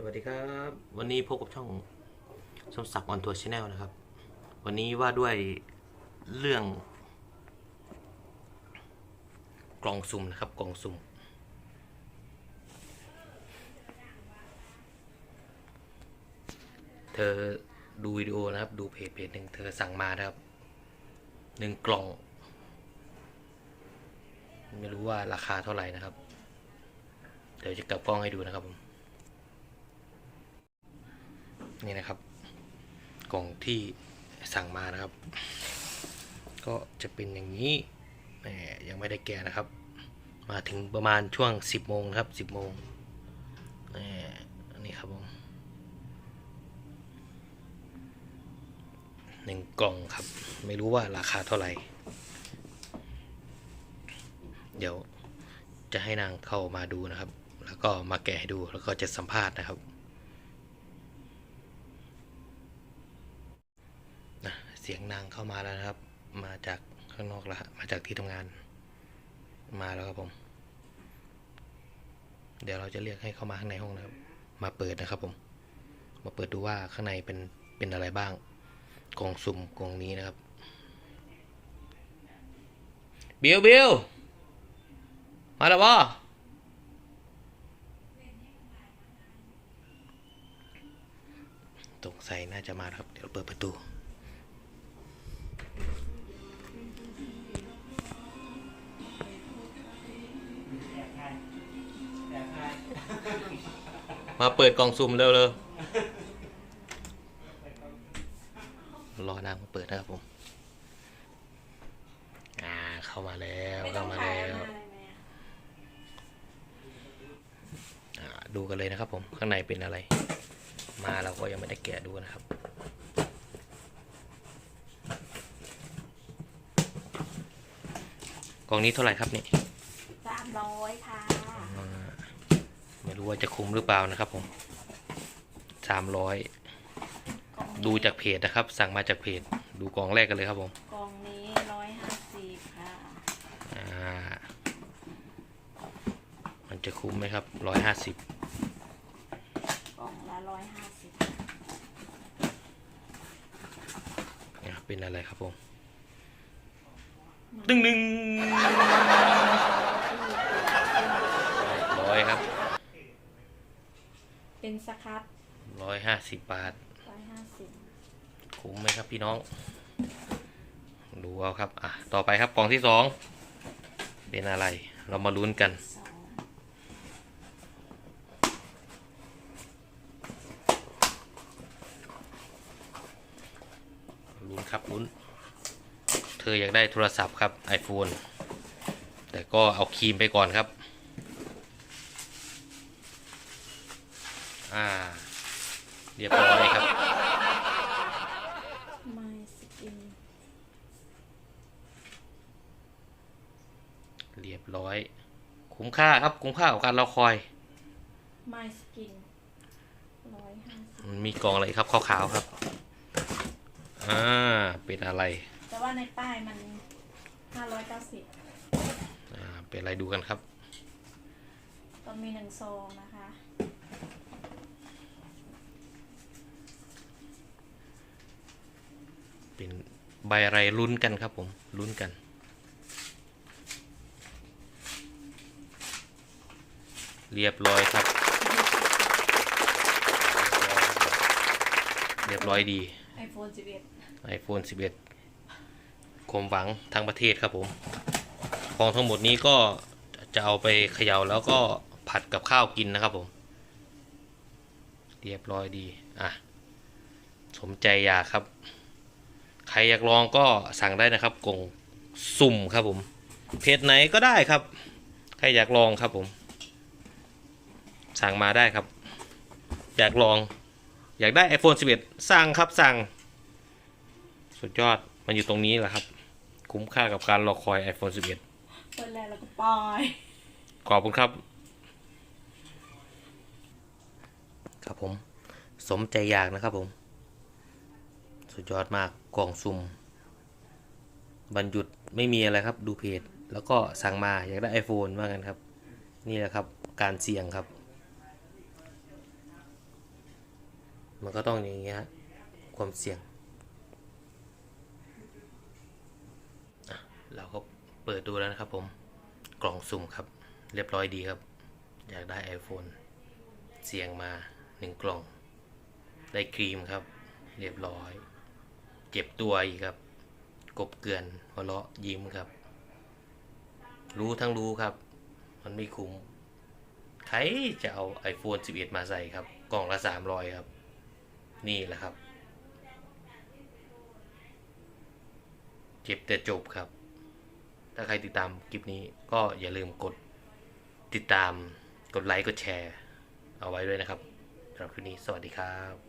สวัสดีครับ วันนี้พบกับช่องสมศักดิ์ออนทัวร์ชาแนลนะครับ วันนี้ว่าด้วยเรื่อง กล่องสุ่มนะครับกล่องสุ่มเธอดูวิดีโอนะครับ ดูเพจเพจหนึ่งเธอสั่งมานะครับหนึ่งกล่อง ไม่รู้ว่าราคาเท่าไหร่นะครับ เดี๋ยวจะกลับกล้องให้ดูนะครับผม นี่นะครับ กล่องที่สั่งมานะครับ ก็จะเป็นอย่างนี้ยังไม่ได้แกะนะครับ มาถึงประมาณช่วง 10โมงนะครับ 10โมงนนี้ครับผมหนึ่งกล่องครับ ไม่รู้ว่าราคาเท่าไหร่ เดี๋ยวจะให้นางเข้ามาดูนะครับ แล้วก็มาแกะให้ดูแล้วก็จะสัมภาษณ์นะครับ นะเสียงนางเข้ามาแล้วนะครับ มาจากข้างนอกแล้วฮะมาจากที่ทำงาน มาแล้วครับผม เดี๋ยวเราจะเรียกให้เข้ามาข้างในห้องนะครับ มาเปิดนะครับผม มาเปิดดูว่าข้างในเป็นเป็นอะไรบ้างกล่องสุ่มกล่องนี้นะครับบิวบิวมาแล้วบ่ตรงใส่น่าจะมาครับ เดี๋ยวเปิดประตู มาเปิดกล่องซุ่มเร็วๆรอนางมาเปิดนะครับผม อ่า เข้ามาแล้วเข้ามาแล้วอ่าดูกันเลยนะครับผมข้างในเป็นอะไร มาเราก็ยังไม่ได้แกะดูนะครับกล่องนี้เท่าไหร่ครับนี่สามร้อยค่ะอ่า ไม่รู้ว่าจะคุ้มหรือเปล่านะครับผมสามร้อยกล่องดูจากเพจนะครับ สั่งมาจากเพจ ดูกล่องแรกกันเลยครับผมกล่องนี้ร้อยห้าสิบค่ะอ่ามันจะคุ้มไหมครับร้อยห้าสิบกล่องละร้อยห้าสิบเป็นอะไรครับผม ดึงดึงร้อยครับ เป็นสครับร้อยห้าสิบบาทร้อยห้าสิบคุ้มไหมครับพี่น้อง ดูเอาครับ อะ ต่อไปครับกล่องที่สอง เป็นอะไร เรามาลุ้นกันสองลุ้นครับลุ้น เธออยากได้โทรศัพท์ครับ iPhone แต่ก็เอาครีมไปก่อนครับ อ่า เรียบร้อยครับไมสกินเรียบร้อย คุ้มค่าครับ คุ้มค่ากับการรอคอยไมสกินร้อยห้าสิบมันมีกล่องอะไรครับขาวๆครับ อ่า เป็นอะไร แต่ว่าในป้ายมันห้าร้อยเก้าสิบอ่า เป็นอะไรดูกันครับต้องมีหนึ่งซองนะคะ เป็นใบอะไรลุ้นกันครับผมลุ้นกัน เรียบร้อยครับ เรียบร้อยดีไอโฟนสิบเอ็ด iPhone 11ความหวังทั้งประเทศครับผม ของทั้งหมดนี้ก็จะเอาไปเขย่าแล้วก็ผัดกับข้าวกินนะครับผม เรียบร้อยดี อะ สมใจอยากครับ ใครอยากลองก็สั่งได้นะครับกงสุ่มครับผม เพจไหนก็ได้ครับ ใครอยากลองครับผม สั่งมาได้ครับ อยากลอง อยากได้ iPhone 11 สั่งครับสั่ง สุดยอดมันอยู่ตรงนี้แหละครับ คุ้มค่ากับการรอคอย iPhone 11เปิดแล้วแล้วก็ปล่อยขอบคุณครับ ครับผม สมใจอยากนะครับผม สุดยอดมากกล่องซุ่มบรรยุดไม่มีอะไรครับดูเพจ แล้วก็สั่งมาอยากได้ iPhone ว่ากันครับ นี่แหละครับการเสี่ยงครับ มันก็ต้องอย่างเงี้ยฮะความเสี่ยง เราก็เปิดดูแล้วนะครับผมกล่องสุ่มครับ เรียบร้อยดีครับ อยากได้ iPhone เสี่ยงมาหนึ่งกล่อง ได้ครีมครับ เรียบร้อย เจ็บตัวอีกครับ กบเกลือนหัวเราะยิ้มครับ รู้ทั้งรู้ครับ มันไม่คุ้ม ใครจะเอา iPhone 11 มาใส่ครับ กล่องละ300ครับ นี่แหละครับ เจ็บแต่จบครับ ถ้าใครติดตามคลิปนี้ก็อย่าลืมกดติดตามกดไลค์ กดแชร์ เอาไว้ด้วยนะครับสำหรับคลิปนี้สวัสดีครับ